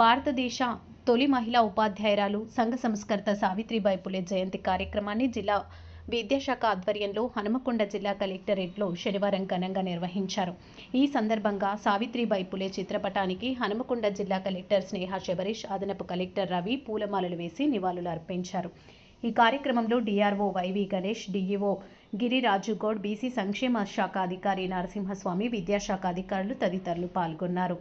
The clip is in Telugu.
భారతదేశ తొలి మహిళా ఉపాధ్యాయురాలు సంఘ సంస్కర్త సావిత్రిబాయి పులే జయంతి కార్యక్రమాన్ని జిల్లా విద్యాశాఖ ఆధ్వర్యంలో హనుమకొండ జిల్లా కలెక్టరేట్లో శనివారం ఘనంగా నిర్వహించారు. ఈ సందర్భంగా సావిత్రిబాయి పులే చిత్రపటానికి హనుమకొండ జిల్లా కలెక్టర్ స్నేహ శబరీష్ అదనపు కలెక్టర్ రవి పూలమాలలు వేసి నివాళులు అర్పించారు. ఈ కార్యక్రమంలో DRO YV Ganesh DEO Giriraju Goud BC సంక్షేమ శాఖ అధికారి నరసింహస్వామి విద్యాశాఖ అధికారులు తదితరులు పాల్గొన్నారు.